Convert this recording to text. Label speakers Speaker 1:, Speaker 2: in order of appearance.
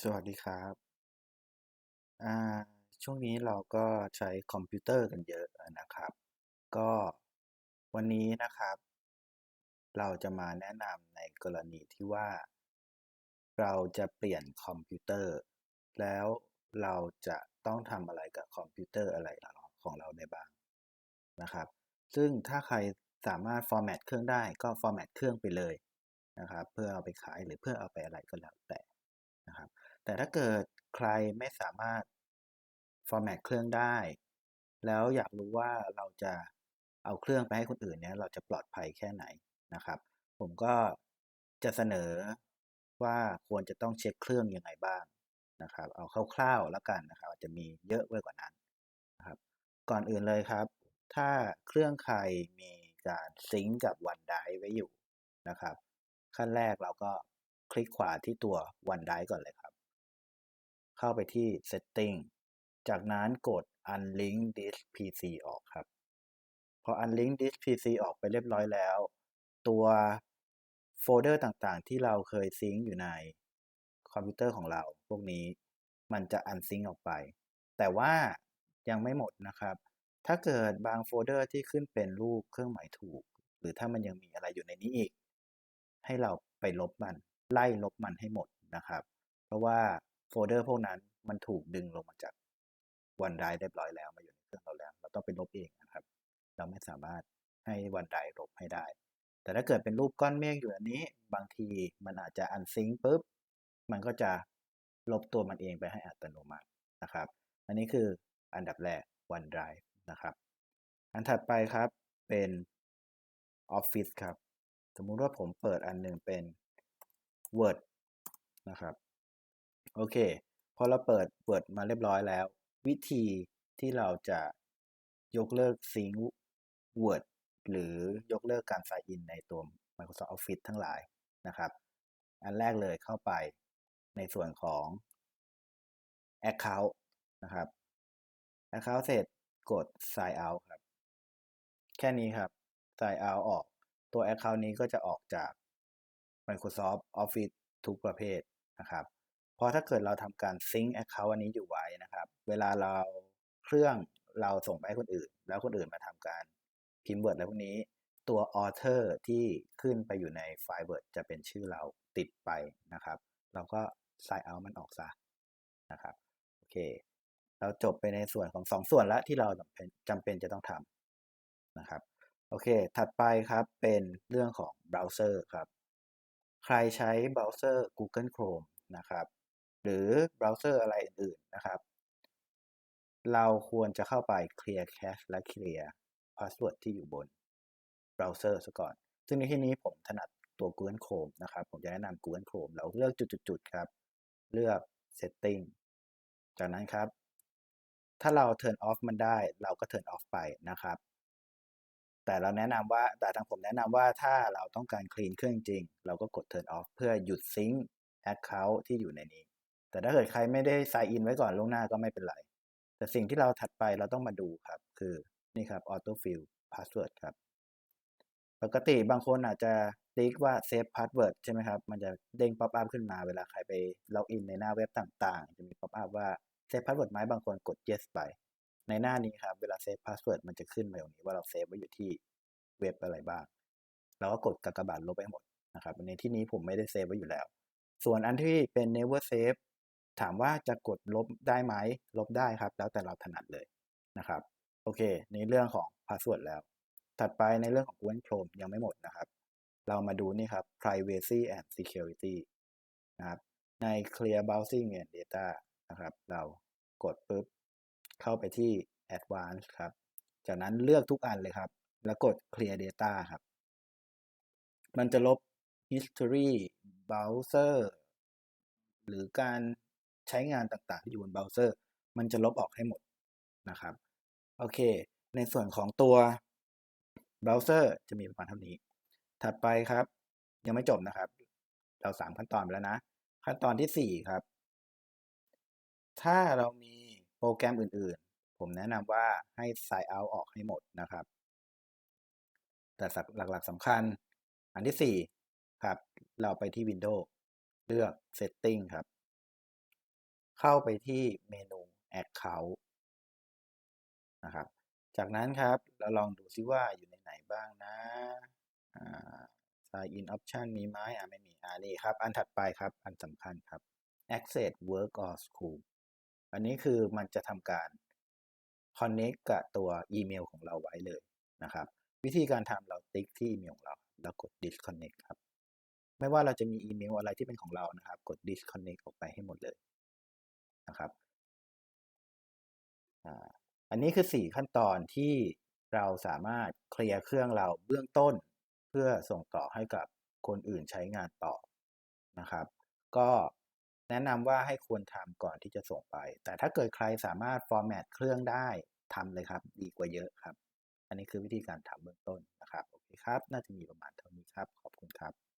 Speaker 1: สวัสดีครับ อ่า ช่วงนี้เราก็ใช้คอมพิวเตอร์กันเยอะนะครับ ก็วันนี้นะครับ เราจะมาแนะนำในกรณีที่ว่า เราจะเปลี่ยนคอมพิวเตอร์ แล้วเราจะต้องทำอะไรกับคอมพิวเตอร์อะไรของเราได้บ้างนะครับ ซึ่งถ้าใครสามารถ format เครื่องได้ก็ format เครื่องไปเลยนะครับ เพื่อเอาไปขายหรือเพื่อเอาไปอะไรก็แล้วแต่ แต่ถ้าเกิดใครไม่สามารถ format เครื่องได้ แล้วอยากรู้ว่าเราจะเอาเครื่องไปให้คนอื่นเนี่ยเราจะปลอดภัยแค่ไหนนะครับ ผมก็จะเสนอว่าควรจะต้องเช็คเครื่องยังไงบ้างนะครับ เอาคร่าวๆแล้วกันนะครับอาจจะมีเยอะไว้กว่านั้นนะครับ ก่อนอื่นเลยครับ ถ้าเครื่องใครมีการซิงก์กับ OneDrive ไว้อยู่นะครับ ขั้นแรกเราก็คลิกขวาที่ตัว OneDrive ก่อนเลยครับ เข้าไปที่ Setting จากนั้นกด Unlink Disk PC ออกครับ พอ Unlink Disk PC ออกไปเรียบร้อยแล้ว ตัวโฟลเดอร์ต่างๆ ที่เราเคยซิงก์อยู่ในคอมพิวเตอร์ของเรา พวกนี้มันจะ unsync ออกไป แต่ว่ายังไม่หมดนะครับ ถ้าเกิดบางโฟลเดอร์ที่ขึ้นเป็นรูปเครื่องหมายถูก หรือถ้ามันยังมีอะไรอยู่ในนี้อีก ให้เราไปลบมัน ไล่ลบมันให้หมดนะครับ เพราะว่า โฟลเดอร์พวกนั้นมันถูกดึงลงมาจาก OneDrive เรียบร้อยแล้วมาอยู่ในเครื่องเราแล้ว เราต้องไปลบเองนะครับ เราไม่สามารถให้ OneDrive ลบให้ได้ แต่ถ้าเกิดเป็นรูปก้อนเมฆอยู่อันนี้ บางทีมันอาจจะ unsync ปุ๊บ มันก็จะลบตัวมันเองไปให้อัตโนมัตินะครับ อันนี้คืออันดับแรก OneDrive นะครับ อันถัดไปครับเป็น Office ครับ สมมุติว่าผมเปิดอันหนึ่งเป็น Word นะครับ โอเค พอเราเปิด Word มาเรียบร้อยแล้ว วิธีที่เราจะยกเลิกซิงค์ Word หรือยกเลิกการ sign in ในตัว Microsoft Office ทั้งหลายนะครับ อันแรกเลยเข้าไปในส่วนของ Account นะครับ Account เสร็จกด Sign out ครับ แค่นี้ครับ Sign out ออก ตัว Account นี้ก็จะออกจาก Microsoft Office ทุกประเภทนะครับ ราะถ้าเกิดเราทำการ Sync Account อันนี้อยู่ไว้นะครับ เวลาเราเครื่องเราส่งไปให้คนอื่น แล้วคนอื่นมาทำการพิมพ์ Word อะไรพวกนี้ ตัว Author ที่ขึ้นไปอยู่ในไฟล์ Word จะเป็นชื่อเราติดไปนะครับ เราก็ Sign out มันออกซะนะครับโอเค เราจบไปในส่วนของ 2ส่วนล้วที่เราจำเป็นจำเป็นจะต้องทำนะครับโอเค ถัดไปครับเป็นเรื่องของเบราว์เซอร์ครับ ใครใช้เบราว์เซอร์ Google Chrome นะครับ หรือเบราว์เซอร์อะไรอื่นๆนะครับ เราควรจะเข้าไป Clear Cache และ Clear Password ที่อยู่บนเบราว์เซอร์ซะก่อน ซึ่งในที่นี้ผมถนัดตัว Google Chrome นะครับ ผมจะแนะนำ Google Chrome เราเลือกจุดๆๆครับ เลือก Setting จากนั้นครับ ถ้าเรา turn off มันได้ เราก็ turn off ไปนะครับ แต่เราแนะนำว่า แต่ทางผมแนะนำว่าถ้าเราต้องการ clean เครื่องจริง เราก็กด turn off เพื่อหยุดซิงค์ account ที่อยู่ในนี้ แต่ถ้าเกิดใครไม่ได้ sign in ไว้ก่อนล่วงหน้าก็ไม่เป็นไร แต่สิ่งที่เราถัดไปเราต้องมาดูครับ คือนี่ครับ auto fill password ครับ ปกติบางคนอาจจะติ๊กว่า save password ใช่ไหมครับ มันจะเด้ง pop up ขึ้นมาเวลาใครไปล็อกอินในหน้าเว็บต่างๆ จะมี pop up ว่า save password ไหมบางคนกด yes ไป ในหน้านี้ครับ เวลา save password มันจะขึ้นมาตรงนี้ว่าเราเซฟไว้อยู่ที่เว็บอะไรบ้าง เราก็กดกากบาทลบไปหมดนะครับในที่นี้ผมไม่ได้เซฟไว้อยู่แล้ว ส่วนอันที่เป็น never save ถามว่าจะกดลบได้ไหมลบได้ครับ แล้วแต่เราถนัดเลยนะครับ โอเค ในเรื่องของ password แล้ว ถัดไปในเรื่องของ Google Chrome ยังไม่หมดนะครับ เรามาดูนี่ครับ privacy and security นะครับ ใน clear browsing and data นะครับ เรากดปุ๊บ เข้าไปที่ advanced ครับ จากนั้นเลือกทุกอันเลยครับ แล้วกด clear data ครับ มันจะลบ history browser หรือการ ใช้งานต่างๆ ที่อยู่บนเบราว์เซอร์ มันจะลบออกให้หมดนะครับ โอเค ในส่วนของตัวเบราว์เซอร์จะมีประมาณเท่านี้ ถัดไปครับ ยังไม่จบนะครับ เราสามขั้นตอนไปแล้วนะ ขั้นตอนที่สี่ครับ ถ้าเรามีโปรแกรมอื่นๆ ผมแนะนำว่าให้ sign out ออกให้หมดนะครับ แต่หลักๆสำคัญ อันที่สี่ครับ เราไปที่ Windows เลือก Setting ครับ เข้าไปที่เมนู Account นะครับ จากนั้นครับเราลองดูซิว่าอยู่ในไหนบ้างนะอ่า sign in option มีไหมอ่าไม่มีอ่านี่ครับ อันถัดไปครับ อันสำคัญครับ access work or school อันนี้คือมันจะทำการ connect กับตัวอีเมลของเราไว้เลยนะครับ วิธีการทำเราติ๊กที่อีเมลของเราแล้วกด disconnect ครับ ไม่ว่าเราจะมีอีเมลอะไรที่เป็นของเรานะครับ กด disconnect ออกไปให้หมดเลย นะครับอันนี้คือ 4 ขั้นตอนที่เราสามารถเคลียร์เครื่องเราเบื้องต้น เพื่อส่งต่อให้กับคนอื่นใช้งานต่อนะครับ ก็แนะนำว่าให้ควรทำก่อนที่จะส่งไป แต่ถ้าเกิดใครสามารถฟอร์แมตเครื่องได้ทำเลยครับ ดีกว่าเยอะครับ อันนี้คือวิธีการทำเบื้องต้นนะครับ โอเคครับ น่าจะมีประมาณเท่านี้ครับ ขอบคุณครับ